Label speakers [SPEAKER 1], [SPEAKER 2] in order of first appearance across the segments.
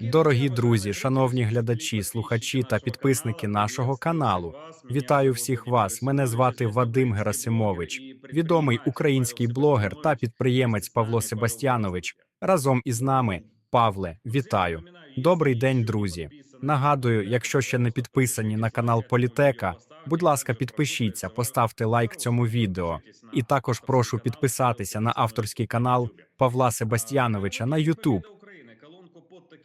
[SPEAKER 1] Дорогі друзі, шановні глядачі, слухачі та підписники нашого каналу. Вітаю всіх вас. Мене звати Вадим Герасимович, відомий український блогер та підприємець Павло Себастьянович. Разом із нами, Павле, вітаю. Добрий день, друзі. Нагадую, якщо ще не підписані на канал Політека, будь ласка, підпишіться, поставте лайк цьому відео. І також прошу підписатися на авторський канал Павла Себастьяновича на YouTube.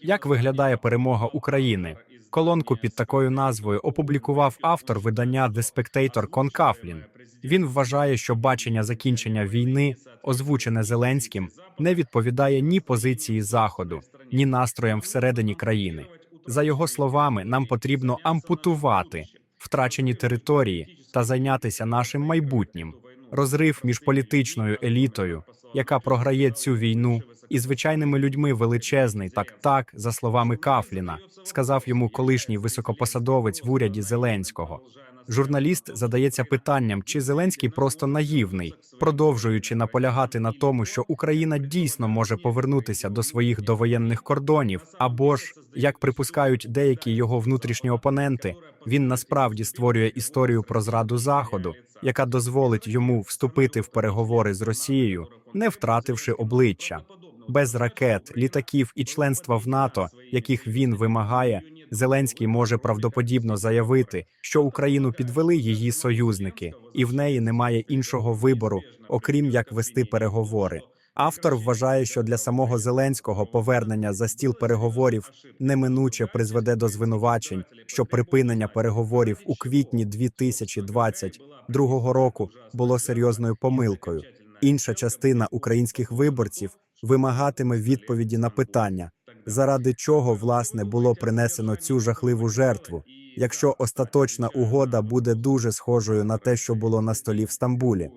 [SPEAKER 1] Як виглядає перемога України? Колонку під такою назвою опублікував автор видання The Spectator Кон Кафлін. Він вважає, що бачення закінчення війни, озвучене Зеленським, не відповідає ні позиції Заходу, ні настроям всередині країни. За його словами, нам потрібно ампутувати втрачені території та зайнятися нашим майбутнім. Розрив між політичною елітою, яка програє цю війну, і звичайними людьми величезний, так так, за словами Кафліна, сказав йому колишній високопосадовець в уряді Зеленського. Журналіст задається питанням, чи Зеленський просто наївний, продовжуючи наполягати на тому, що Україна дійсно може повернутися до своїх довоєнних кордонів, або ж, як припускають деякі його внутрішні опоненти, він насправді створює історію про зраду Заходу, яка дозволить йому вступити в переговори з Росією, не втративши обличчя. Без ракет, літаків і членства в НАТО, яких він вимагає, Зеленський може правдоподібно заявити, що Україну підвели її союзники, і в неї немає іншого вибору, окрім як вести переговори. Автор вважає, що для самого Зеленського повернення за стіл переговорів неминуче призведе до звинувачень, що припинення переговорів у квітні 2022 року було серйозною помилкою. Інша частина українських виборців вимагатиме відповіді на питання, заради чого власне було принесено цю жахливу жертву, якщо остаточна угода буде дуже схожою на те, що було на столі в Стамбулі.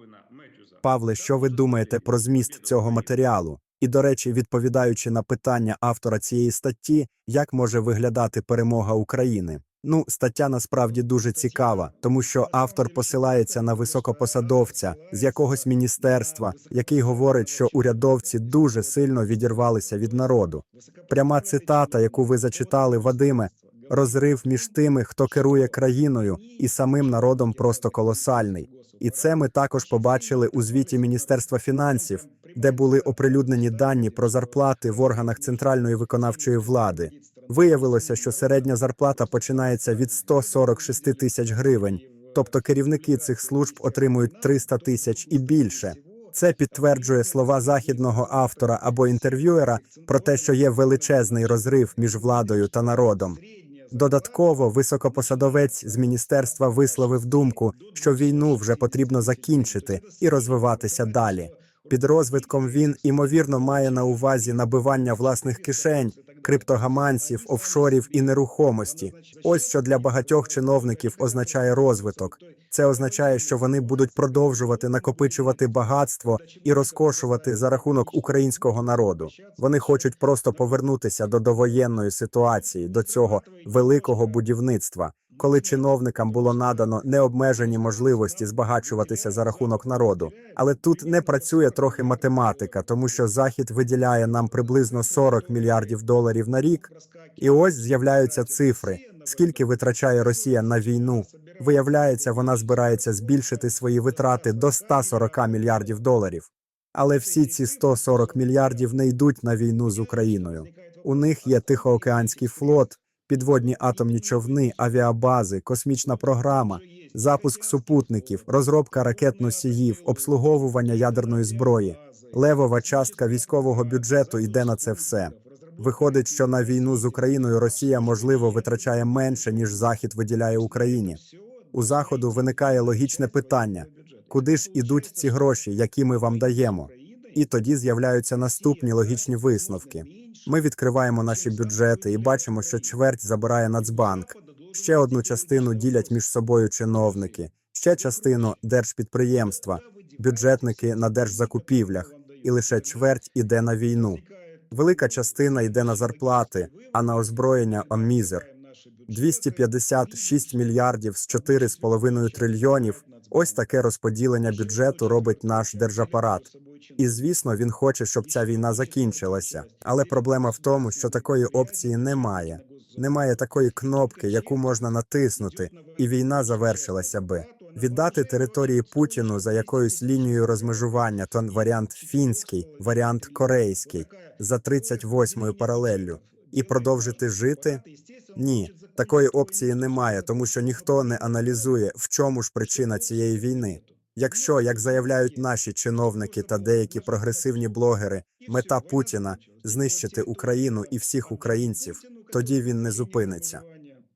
[SPEAKER 1] Павле, що ви думаєте про зміст цього матеріалу? І, до речі, відповідаючи на питання автора цієї статті, як може виглядати перемога України? Ну, стаття насправді дуже цікава, тому що автор посилається на високопосадовця з якогось міністерства, який говорить, що урядовці дуже сильно відірвалися від народу. Пряма цитата, яку ви зачитали, Вадиме, розрив між тими, хто керує країною, і самим народом просто колосальний. І це ми також побачили у звіті Міністерства фінансів, де були оприлюднені дані про зарплати в органах центральної виконавчої влади. Виявилося, що середня зарплата починається від 146 тисяч гривень, тобто керівники цих служб отримують 300 тисяч і більше. Це підтверджує слова західного автора або інтерв'юера про те, що є величезний розрив між владою та народом. Додатково високопосадовець з міністерства висловив думку, що війну вже потрібно закінчити і розвиватися далі. Під розвитком він імовірно має на увазі набивання власних кишень, криптогаманців, офшорів і нерухомості. Ось що для багатьох чиновників означає розвиток. Це означає, що вони будуть продовжувати накопичувати багатство і розкошувати за рахунок українського народу. Вони хочуть просто повернутися до довоєнної ситуації, до цього великого будівництва, коли чиновникам було надано необмежені можливості збагачуватися за рахунок народу. Але тут не працює трохи математика, тому що захід виділяє нам приблизно 40 мільярдів доларів на рік. І ось з'являються цифри. Скільки витрачає Росія на війну? Виявляється, вона збирається збільшити свої витрати до 140 мільярдів доларів. Але всі ці 140 мільярдів не йдуть на війну з Україною. У них є Тихоокеанський флот, підводні атомні човни, авіабази, космічна програма, запуск супутників, розробка ракет-носіїв, обслуговування ядерної зброї. Левова частка військового бюджету йде на це все. Виходить, що на війну з Україною Росія можливо витрачає менше ніж Захід виділяє Україні. У заходу виникає логічне питання: куди ж ідуть ці гроші, які ми вам даємо? І тоді з'являються наступні логічні висновки. Ми відкриваємо наші бюджети і бачимо, що чверть забирає Нацбанк. Ще одну частину ділять між собою чиновники, ще частину держпідприємства, бюджетники на держзакупівлях, і лише чверть іде на війну. Велика частина йде на зарплати, а на озброєння он мізер. 256 мільярдів з 4,5 трильйонів. Ось таке розподілення бюджету робить наш держапарат. І звісно, він хоче, щоб ця війна закінчилася. Але проблема в тому, що такої опції немає. Немає такої кнопки, яку можна натиснути, і війна завершилася би. Віддати території Путіну за якоюсь лінією розмежування, то варіант фінський, варіант корейський, за 38-ю паралеллю, і продовжити жити? Ні, такої опції немає, тому що ніхто не аналізує, в чому ж причина цієї війни. Якщо, як заявляють наші чиновники та деякі прогресивні блогери, мета Путіна знищити Україну і всіх українців, тоді він не зупиниться.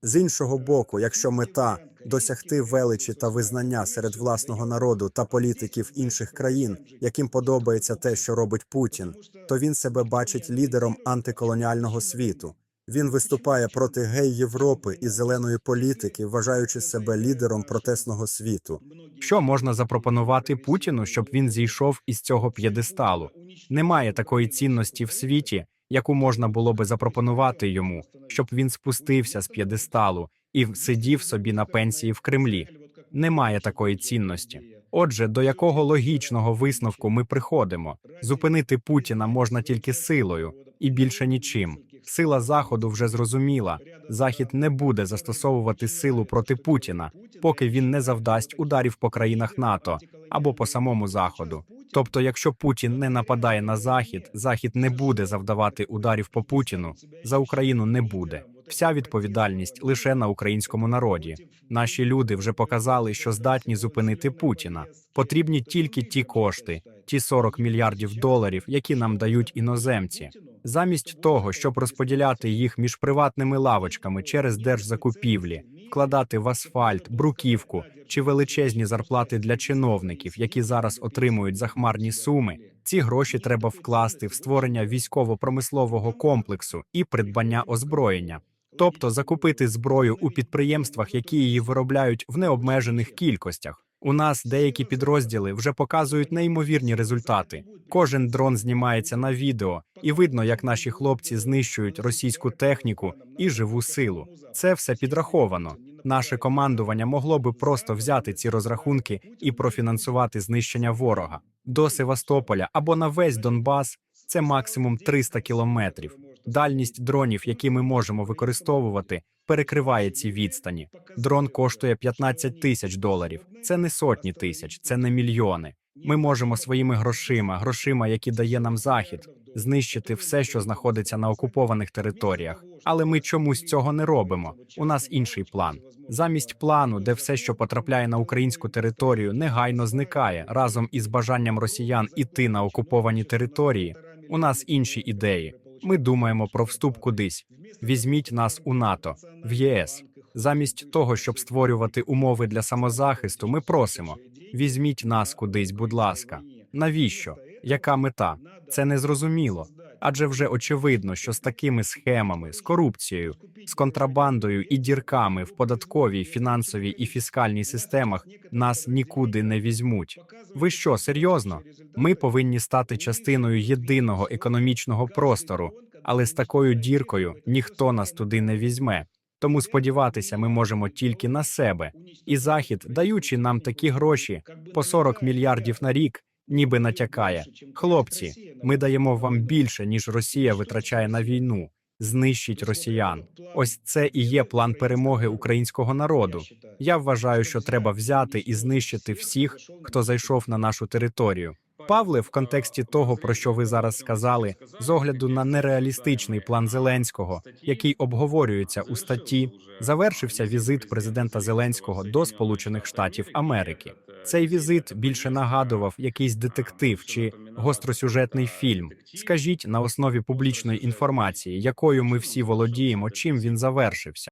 [SPEAKER 1] З іншого боку, якщо мета досягти величі та визнання серед власного народу та політиків інших країн, яким подобається те, що робить Путін, то він себе бачить лідером антиколоніального світу. Він виступає проти гей Європи і зеленої політики, вважаючи себе лідером протестного світу.
[SPEAKER 2] Що можна запропонувати Путіну, щоб він зійшов із цього п'єдесталу? Немає такої цінності в світі, яку можна було би запропонувати йому, щоб він спустився з п'єдесталу і сидів собі на пенсії в Кремлі. Немає такої цінності. Отже, до якого логічного висновку ми приходимо? Зупинити Путіна можна тільки силою і більше нічим. Сила заходу вже зрозуміла. Захід не буде застосовувати силу проти Путіна, поки він не завдасть ударів по країнах НАТО або по самому заходу. Тобто, якщо Путін не нападає на захід, захід не буде завдавати ударів по Путіну. За Україну не буде. Вся відповідальність лише на українському народі. Наші люди вже показали, що здатні зупинити Путіна. Потрібні тільки ті кошти, ті 40 мільярдів доларів, які нам дають іноземці. Замість того, щоб розподіляти їх між приватними лавочками через держзакупівлі, вкладати в асфальт, бруківку чи величезні зарплати для чиновників, які зараз отримують захмарні суми. Ці гроші треба вкласти в створення військово-промислового комплексу і придбання озброєння, тобто закупити зброю у підприємствах, які її виробляють в необмежених кількостях. У нас деякі підрозділи вже показують неймовірні результати. Кожен дрон знімається на відео, і видно, як наші хлопці знищують російську техніку і живу силу. Це все підраховано. Наше командування могло би просто взяти ці розрахунки і профінансувати знищення ворога до Севастополя або на весь Донбас. Це максимум 300 кілометрів. Дальність дронів, які ми можемо використовувати, перекриває ці відстані. Дрон коштує 15 тисяч доларів. Це не сотні тисяч, це не мільйони. Ми можемо своїми грошима, грошима, які дає нам захід, знищити все, що знаходиться на окупованих територіях. Але ми чомусь цього не робимо. У нас інший план. Замість плану, де все, що потрапляє на українську територію, негайно зникає разом із бажанням росіян іти на окуповані території. У нас інші ідеї. Ми думаємо про вступ кудись. Візьміть нас у НАТО, в ЄС. Замість того, щоб створювати умови для самозахисту, ми просимо: візьміть нас кудись, будь ласка. Навіщо? Яка мета? Це незрозуміло. Адже вже очевидно, що з такими схемами, з корупцією, з контрабандою і дірками в податковій, фінансовій і фіскальній системах нас нікуди не візьмуть. Ви що, серйозно? Ми повинні стати частиною єдиного економічного простору, але з такою діркою ніхто нас туди не візьме. Тому сподіватися ми можемо тільки на себе. І захід, даючи нам такі гроші по 40 мільярдів на рік, ніби натякає. Хлопці, ми даємо вам більше, ніж Росія витрачає на війну. Знищить росіян. Ось це і є план перемоги українського народу. Я вважаю, що треба взяти і знищити всіх, хто зайшов на нашу територію. Павле, в контексті того, про що ви зараз сказали, з огляду на нереалістичний план Зеленського, який обговорюється у статті, завершився візит президента Зеленського до Сполучених Штатів Америки. Цей візит більше нагадував якийсь детектив чи гостросюжетний фільм. Скажіть на основі публічної інформації, якою ми всі володіємо, чим він завершився.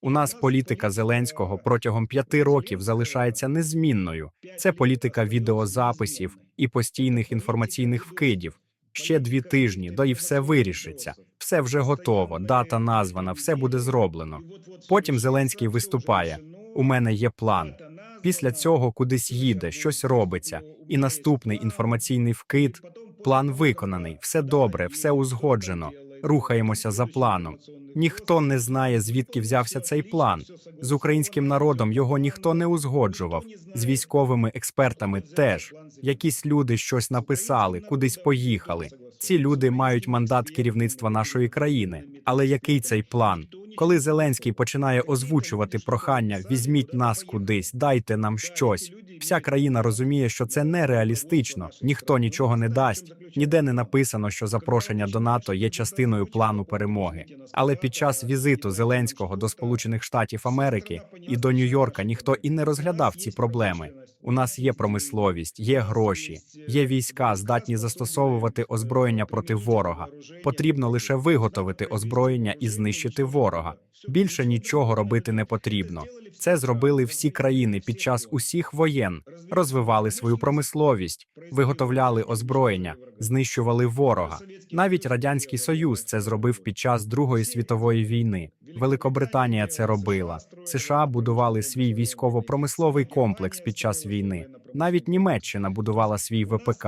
[SPEAKER 2] У нас політика Зеленського протягом п'яти років залишається незмінною. Це політика відеозаписів і постійних інформаційних вкидів. Ще дві тижні, да і все вирішиться. Все вже готово, дата названа, все буде зроблено. Потім Зеленський виступає. У мене є план. Після цього кудись їде, щось робиться, і наступний інформаційний вкид. План виконаний, все добре, все узгоджено. Рухаємося за планом. Ніхто не знає, звідки взявся цей план. З українським народом його ніхто не узгоджував. З військовими експертами теж. Якісь люди щось написали, кудись поїхали. Ці люди мають мандат керівництва нашої країни. Але який цей план? Коли Зеленський починає озвучувати прохання візьміть нас кудись, дайте нам щось. Вся країна розуміє, що це нереалістично, ніхто нічого не дасть. Ніде не написано, що запрошення до НАТО є частиною плану перемоги. Але під час візиту Зеленського до Сполучених Штатів Америки і до Нью-Йорка ніхто і не розглядав ці проблеми. У нас є промисловість, є гроші, є війська, здатні застосовувати озброєння проти ворога. Потрібно лише виготовити озброєння і знищити ворога. Більше нічого робити не потрібно. Це зробили всі країни під час усіх воєн, розвивали свою промисловість, виготовляли озброєння, знищували ворога. Навіть радянський союз це зробив під час Другої світової війни. Великобританія це робила. США будували свій військово-промисловий комплекс під час війни. Навіть Німеччина будувала свій ВПК.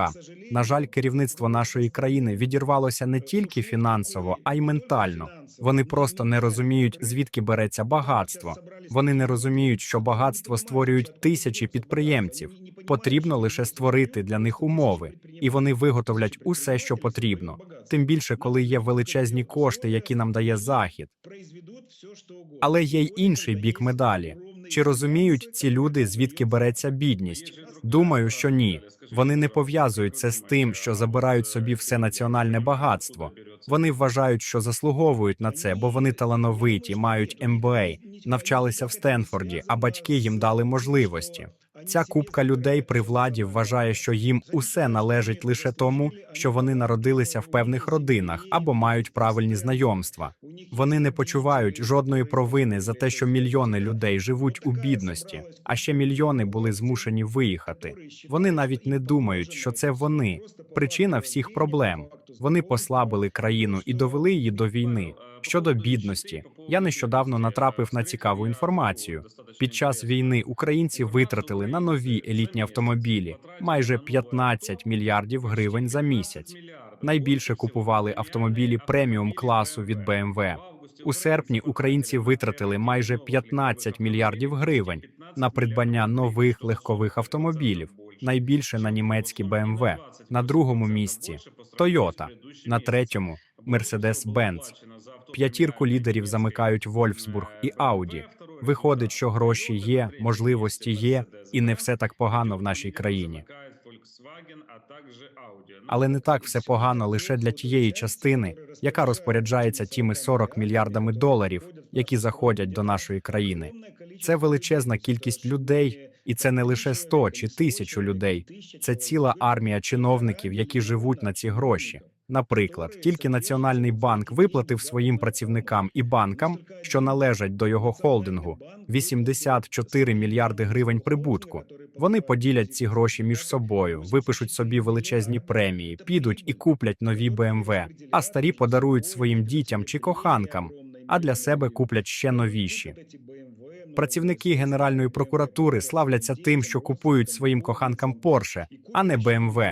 [SPEAKER 2] На жаль, керівництво нашої країни відірвалося не тільки фінансово, а й ментально. Вони просто не розуміють, звідки береться багатство. Вони не розуміють, що багатство створюють тисячі підприємців. Потрібно лише створити для них умови, і вони виготовлять усе, що потрібно. Тим більше, коли є величезні кошти, які нам дає захід. Але є й інший бік медалі. Чи розуміють ці люди, звідки береться бідність? Думаю, що ні. Вони не пов'язують це з тим, що забирають собі все національне багатство. Вони вважають, що заслуговують на це, бо вони талановиті, мають МБА, навчалися в Стенфорді, а батьки їм дали можливості. Ця купка людей при владі вважає, що їм усе належить лише тому, що вони народилися в певних родинах або мають правильні знайомства. Вони не почувають жодної провини за те, що мільйони людей живуть у бідності, а ще мільйони були змушені виїхати. Вони навіть не думають, що це вони причина всіх проблем. Вони послабили країну і довели її до війни. Щодо бідності, я нещодавно натрапив на цікаву інформацію. Під час війни українці витратили на нові елітні автомобілі майже 15 мільярдів гривень за місяць. Найбільше купували автомобілі преміум класу від BMW. У серпні українці витратили майже 15 мільярдів гривень на придбання нових легкових автомобілів. Найбільше на німецькі BMW. на другому місці Toyota, на третьому Mercedes-Benz. П'ятірку лідерів замикають Вольфсбург і Ауді. Виходить, що гроші є, можливості є, і не все так погано в нашій країні. Але не так все погано лише для тієї частини, яка розпоряджається тими 40 мільярдами доларів, які заходять до нашої країни. Це величезна кількість людей, і це не лише 100 чи тисячу людей. Це ціла армія чиновників, які живуть на ці гроші. Наприклад, тільки Національний банк виплатив своїм працівникам і банкам, що належать до його холдингу, 84 мільярди гривень прибутку. Вони поділять ці гроші між собою, випишуть собі величезні премії, підуть і куплять нові БМВ, а старі подарують своїм дітям чи коханкам, а для себе куплять ще новіші. Працівники Генеральної прокуратури славляться тим, що купують своїм коханкам Порше, а не БМВ.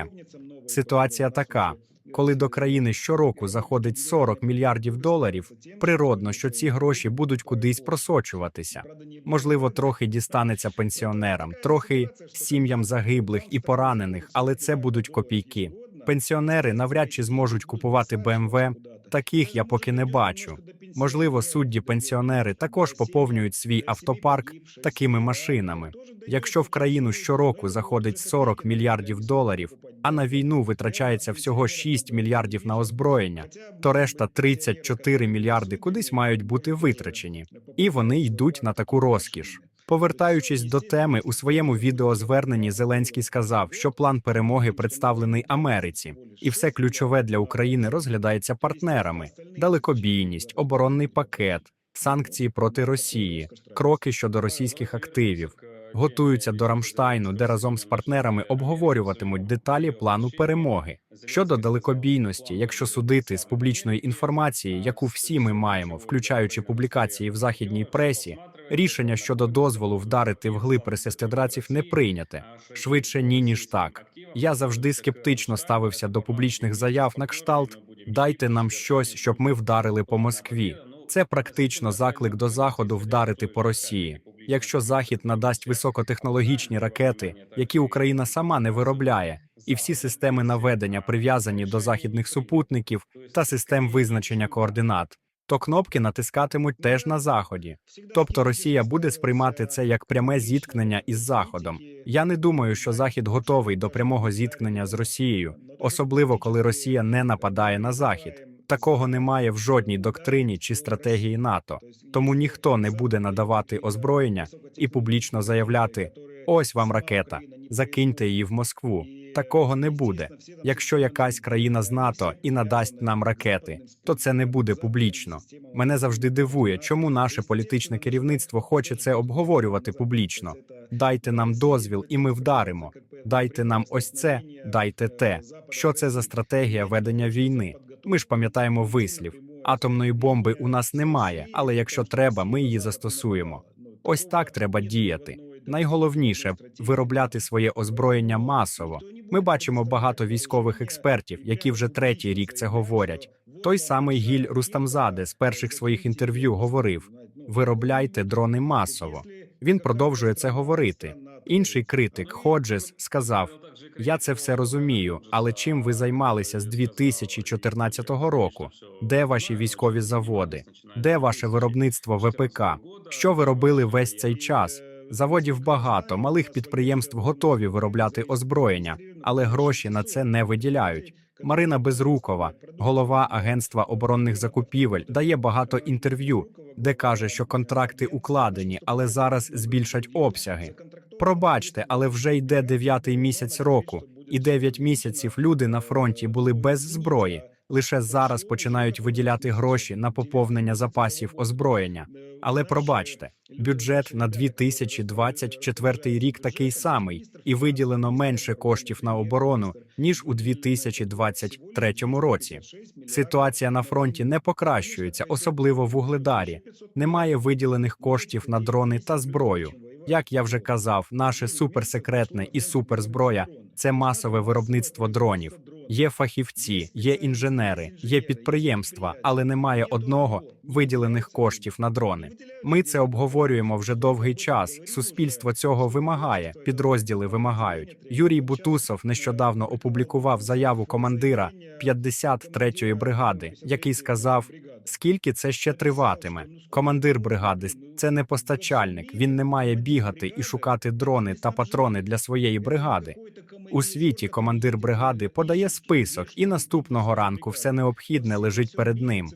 [SPEAKER 2] Ситуація така. Коли до країни щороку заходить 40 мільярдів доларів, природно, що ці гроші будуть кудись просочуватися. Можливо, трохи дістанеться пенсіонерам, трохи сім'ям загиблих і поранених, але це будуть копійки. Пенсіонери навряд чи зможуть купувати БМВ. Таких я поки не бачу. Можливо, судді пенсіонери також поповнюють свій автопарк такими машинами. Якщо в країну щороку заходить 40 мільярдів доларів, а на війну витрачається всього 6 мільярдів на озброєння, то решта 34 мільярди кудись мають бути витрачені, і вони йдуть на таку розкіш. Повертаючись до теми, у своєму відеозверненні Зеленський сказав, що план перемоги представлений Америці, і все ключове для України розглядається партнерами: далекобійність, оборонний пакет, санкції проти Росії, кроки щодо російських активів. Готуються до Рамштайну, де разом з партнерами обговорюватимуть деталі плану перемоги щодо далекобійності, якщо судити з публічної інформації, яку всі ми маємо, включаючи публікації в західній пресі. Рішення щодо дозволу вдарити вглиб ресестедраців не прийняте швидше ні ніж так. Я завжди скептично ставився до публічних заяв на кшталт. Дайте нам щось, щоб ми вдарили по Москві. Це практично заклик до заходу вдарити по Росії. Якщо Захід надасть високотехнологічні ракети, які Україна сама не виробляє, і всі системи наведення прив'язані до західних супутників та систем визначення координат, то кнопки натискатимуть теж на заході. Тобто Росія буде сприймати це як пряме зіткнення із Заходом. Я не думаю, що Захід готовий до прямого зіткнення з Росією, особливо коли Росія не нападає на Захід. Такого немає в жодній доктрині чи стратегії НАТО. Тому ніхто не буде надавати озброєння і публічно заявляти: ось вам ракета, закиньте її в Москву. Такого не буде. Якщо якась країна з НАТО і надасть нам ракети, то це не буде публічно. Мене завжди дивує, чому наше політичне керівництво хоче це обговорювати публічно. Дайте нам дозвіл, і ми вдаримо. Дайте нам ось це, дайте те. Що це за стратегія ведення війни? Ми ж пам'ятаємо вислів: атомної бомби у нас немає, але якщо треба, ми її застосуємо. Ось так треба діяти. Найголовніше виробляти своє озброєння масово. Ми бачимо багато військових експертів, які вже третій рік це говорять. Той самий Гіль Рустамзаде з перших своїх інтерв'ю говорив: виробляйте дрони масово. Він продовжує це говорити. Інший критик Ходжес сказав: Я це все розумію, але чим ви займалися з 2014 року? Де ваші військові заводи? Де ваше виробництво ВПК? Що ви робили весь цей час? Заводів багато, малих підприємств готові виробляти озброєння, але гроші на це не виділяють. Марина Безрукова, голова Агентства оборонних закупівель, дає багато інтерв'ю, де каже, що контракти укладені, але зараз збільшать обсяги. Пробачте, але вже йде дев'ятий місяць року, і дев'ять місяців люди на фронті були без зброї. Лише зараз починають виділяти гроші на поповнення запасів озброєння. Але пробачте, бюджет на 2024 рік такий самий, і виділено менше коштів на оборону ніж у 2023 році. Ситуація на фронті не покращується, особливо в Угледарі. Немає виділених коштів на дрони та зброю. Як я вже казав, наше суперсекретне і суперзброя це масове виробництво дронів. Є фахівці, є інженери, є підприємства, але немає одного виділених коштів на дрони. Ми це обговорюємо вже довгий час. Суспільство цього вимагає, підрозділи вимагають. Юрій Бутусов нещодавно опублікував заяву командира 53-ї бригади, який сказав, скільки це ще триватиме. Командир бригади це не постачальник. Він не має бігати і шукати дрони та патрони для своєї бригади. У світі командир бригади подає список, і наступного ранку все необхідне лежить перед ним.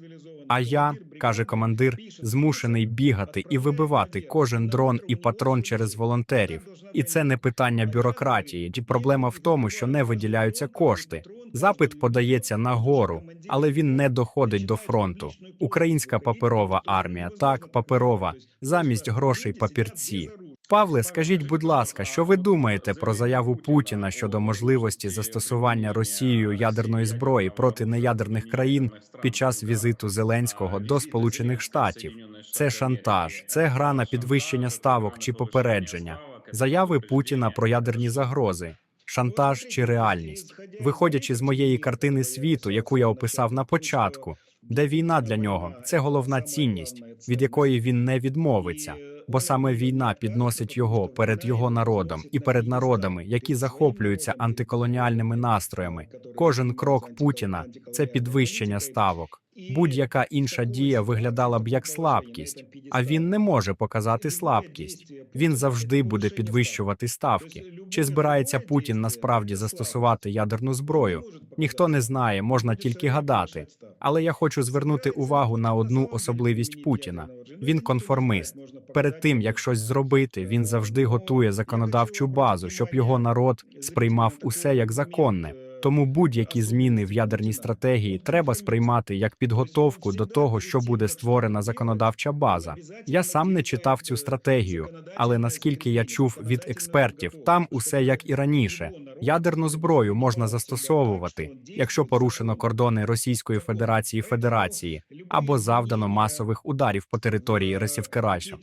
[SPEAKER 2] А я, каже командир, змушений бігати і вибивати кожен дрон і патрон через волонтерів. І це не питання бюрократії. Ті проблема в тому, що не виділяються кошти. Запит подається нагору, але він не доходить до фронту. Українська паперова армія, так паперова, замість грошей папірці. Павле, скажіть, будь ласка, що ви думаєте про заяву Путіна щодо можливості застосування Росією ядерної зброї проти неядерних країн під час візиту Зеленського до Сполучених Штатів? Це шантаж, це гра на підвищення ставок чи попередження, заяви Путіна про ядерні загрози. Шантаж чи реальність, виходячи з моєї картини світу, яку я описав на початку, де війна для нього це головна цінність, від якої він не відмовиться, бо саме війна підносить його перед його народом і перед народами, які захоплюються антиколоніальними настроями. Кожен крок Путіна це підвищення ставок. Будь-яка інша дія виглядала б як слабкість, а він не може показати слабкість. Він завжди буде підвищувати ставки. Чи збирається Путін насправді застосувати ядерну зброю? Ніхто не знає, можна тільки гадати. Але я хочу звернути увагу на одну особливість Путіна. Він конформист. Перед тим як щось зробити, він завжди готує законодавчу базу, щоб його народ сприймав усе як законне. Тому будь-які зміни в ядерній стратегії треба сприймати як підготовку до того, що буде створена законодавча база. Я сам не читав цю стратегію, але наскільки я чув від експертів, там усе як і раніше. Ядерну зброю можна застосовувати, якщо порушено кордони Російської Федерації Федерації або завдано масових ударів по території Ресівкерашу.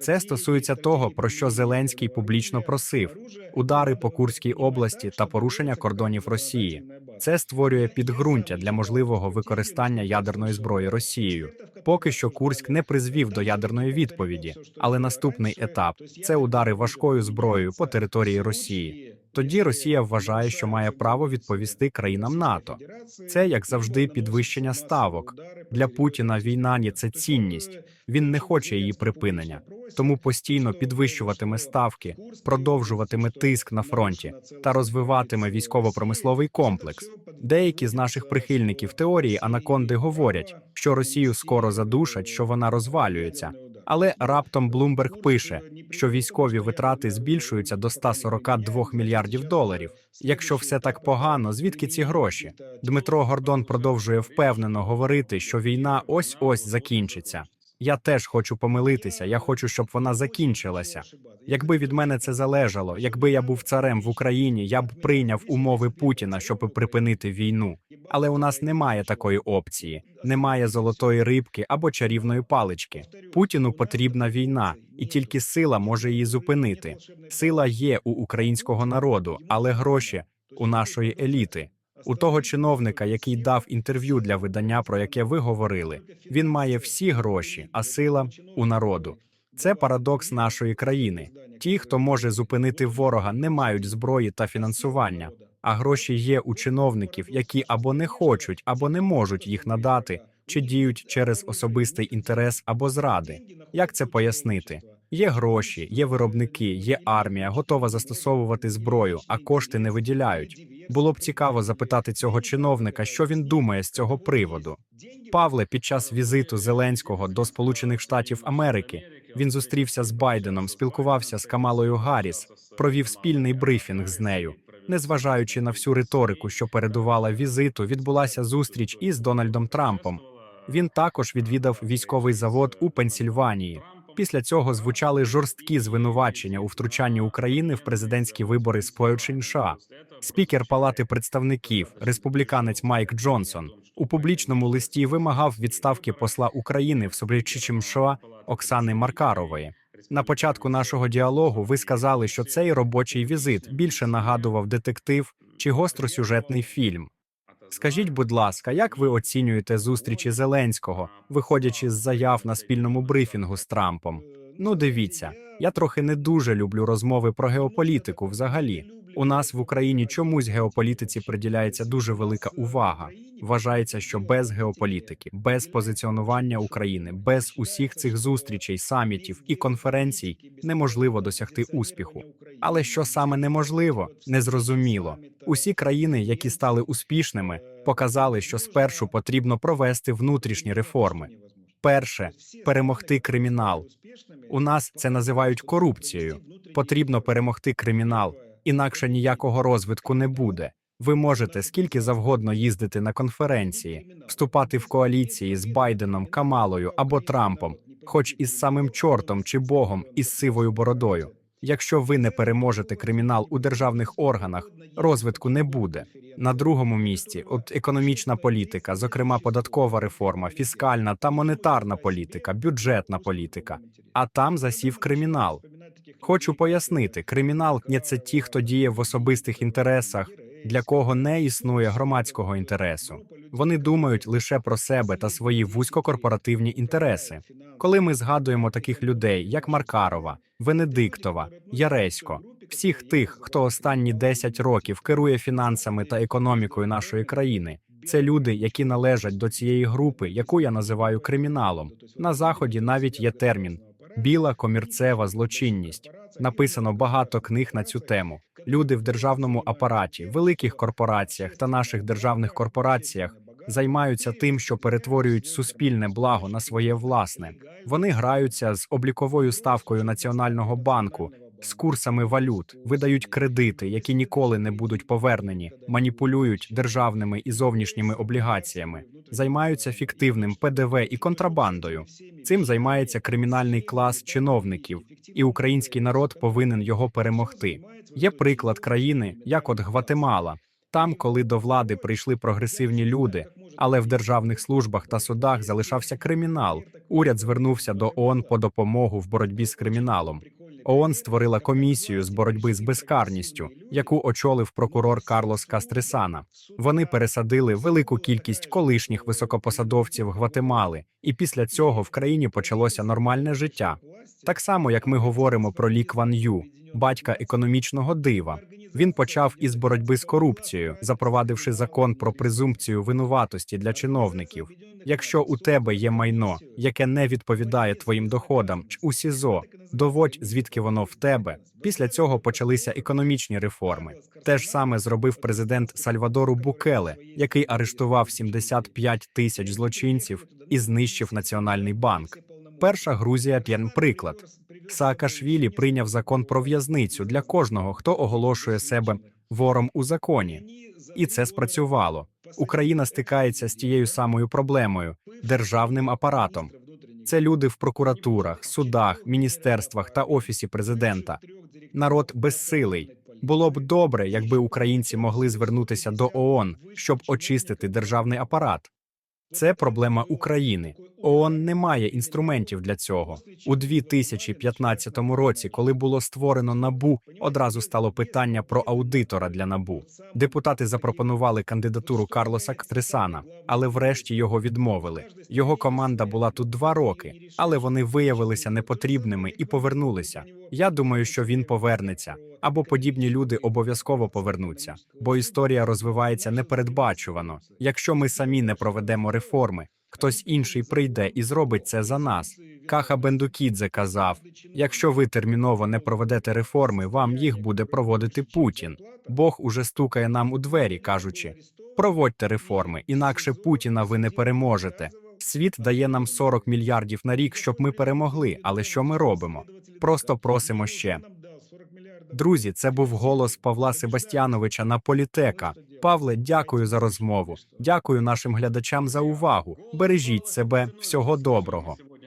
[SPEAKER 2] Це стосується того, про що Зеленський публічно просив: удари по Курській області та порушення кордонів Росії. Це створює підґрунтя для можливого використання ядерної зброї Росією. Поки що Курськ не призвів до ядерної відповіді, але наступний етап це удари важкою зброєю по території Росії. Тоді Росія вважає, що має право відповісти країнам НАТО. Це як завжди підвищення ставок для Путіна. Війна ні це цінність. Він не хоче її припинення, тому постійно підвищуватиме ставки, продовжуватиме тиск на фронті та розвиватиме військово-промисловий комплекс. Деякі з наших прихильників теорії Анаконди говорять, що Росію скоро задушать, що вона розвалюється. Але раптом Блумберг пише, що військові витрати збільшуються до 142 мільярдів доларів. Якщо все так погано, звідки ці гроші? Дмитро Гордон продовжує впевнено говорити, що війна ось ось закінчиться. Я теж хочу помилитися. Я хочу, щоб вона закінчилася. Якби від мене це залежало, якби я був царем в Україні, я б прийняв умови Путіна, щоб припинити війну. Але у нас немає такої опції, немає золотої рибки або чарівної палички. Путіну потрібна війна, і тільки сила може її зупинити. Сила є у українського народу, але гроші у нашої еліти. У того чиновника, який дав інтерв'ю для видання, про яке ви говорили, він має всі гроші, а сила у народу. Це парадокс нашої країни. Ті, хто може зупинити ворога, не мають зброї та фінансування, а гроші є у чиновників, які або не хочуть, або не можуть їх надати, чи діють через особистий інтерес або зради. Як це пояснити? Є гроші, є виробники, є армія, готова застосовувати зброю, а кошти не виділяють. Було б цікаво запитати цього чиновника, що він думає з цього приводу. Павле, під час візиту Зеленського до Сполучених Штатів Америки він зустрівся з Байденом, спілкувався з Камалою Гарріс, провів спільний брифінг з нею. Незважаючи на всю риторику, що передувала візиту, відбулася зустріч із Дональдом Трампом. Він також відвідав військовий завод у Пенсільванії. Після цього звучали жорсткі звинувачення у втручанні України в президентські вибори Сполучень США. Спікер Палати представників, республіканець Майк Джонсон, у публічному листі вимагав відставки посла України в Сполученням США Оксани Маркарової. На початку нашого діалогу ви сказали, що цей робочий візит більше нагадував детектив чи гостросюжетний фільм. Скажіть, будь ласка, як ви оцінюєте зустрічі Зеленського, виходячи з заяв на спільному брифінгу з Трампом? Ну, дивіться, я трохи не дуже люблю розмови про геополітику взагалі. У нас в Україні чомусь геополітиці приділяється дуже велика увага. Вважається, що без геополітики, без позиціонування України, без усіх цих зустрічей, самітів і конференцій неможливо досягти успіху. Але що саме неможливо, незрозуміло. Усі країни, які стали успішними, показали, що спершу потрібно провести внутрішні реформи. Перше перемогти кримінал. У нас це називають корупцією. Потрібно перемогти кримінал, інакше ніякого розвитку не буде. Ви можете скільки завгодно їздити на конференції, вступати в коаліції з Байденом, Камалою або Трампом, хоч із самим чортом чи Богом із сивою бородою. Якщо ви не переможете кримінал у державних органах, розвитку не буде. На другому місці от економічна політика, зокрема податкова реформа, фіскальна та монетарна політика, бюджетна політика. А там засів кримінал. Хочу пояснити: кримінал не це ті, хто діє в особистих інтересах, для кого не існує громадського інтересу. Вони думають лише про себе та свої вузькокорпоративні інтереси. Коли ми згадуємо таких людей, як Маркарова, Венедиктова, Яресько, всіх тих, хто останні 10 років керує фінансами та економікою нашої країни, це люди, які належать до цієї групи, яку я називаю криміналом. На заході навіть є термін біла комірцева злочинність. Написано багато книг на цю тему. Люди в державному апараті, великих корпораціях та наших державних корпораціях займаються тим, що перетворюють суспільне благо на своє власне. Вони граються з обліковою ставкою Національного банку, з курсами валют, видають кредити, які ніколи не будуть повернені, маніпулюють державними і зовнішніми облігаціями, займаються фіктивним ПДВ і контрабандою. Цим займається кримінальний клас чиновників, і український народ повинен його перемогти. Є приклад країни, як от Гватемала. Там, коли до влади прийшли прогресивні люди, але в державних службах та судах залишався кримінал. Уряд звернувся до ООН по допомогу в боротьбі з криміналом. ООН створила комісію з боротьби з безкарністю, яку очолив прокурор Карлос Кастресана. Вони пересадили велику кількість колишніх високопосадовців Гватемали, і після цього в країні почалося нормальне життя. Так само, як ми говоримо про Лі Кван Ю, батька економічного дива. Він почав із боротьби з корупцією, запровадивши закон про презумпцію винуватості для чиновників. Якщо у тебе є майно, яке не відповідає твоїм доходам, ч у СІЗО, доводь звідки воно в тебе. Після цього почалися економічні реформи. Те ж саме зробив президент Сальвадору Букеле, який арештував 75 тисяч злочинців і знищив національний банк. Перша Грузія п'ян приклад. Саакашвілі прийняв закон про в'язницю для кожного, хто оголошує себе вором у законі, і це спрацювало. Україна стикається з тією самою проблемою державним апаратом. Це люди в прокуратурах, судах, міністерствах та офісі президента. Народ безсилий. Було б добре, якби українці могли звернутися до ООН, щоб очистити державний апарат. Це проблема України. ООН не має інструментів для цього. У 2015 році, коли було створено набу, одразу стало питання про аудитора для набу. Депутати запропонували кандидатуру Карлоса Ктресана, але врешті його відмовили. Його команда була тут два роки, але вони виявилися непотрібними і повернулися. Я думаю, що він повернеться, або подібні люди обов'язково повернуться, бо історія розвивається непередбачувано. Якщо ми самі не проведемо реформи, хтось інший прийде і зробить це за нас. Каха Бендукідзе казав: якщо ви терміново не проведете реформи, вам їх буде проводити Путін. Бог уже стукає нам у двері, кажучи: проводьте реформи, інакше Путіна ви не переможете. Світ дає нам 40 мільярдів на рік, щоб ми перемогли. Але що ми робимо? Просто просимо ще. Друзі, це був голос Павла Себастьяновича на політека. Павле, дякую за розмову. Дякую нашим глядачам за увагу. Бережіть себе. Всього доброго.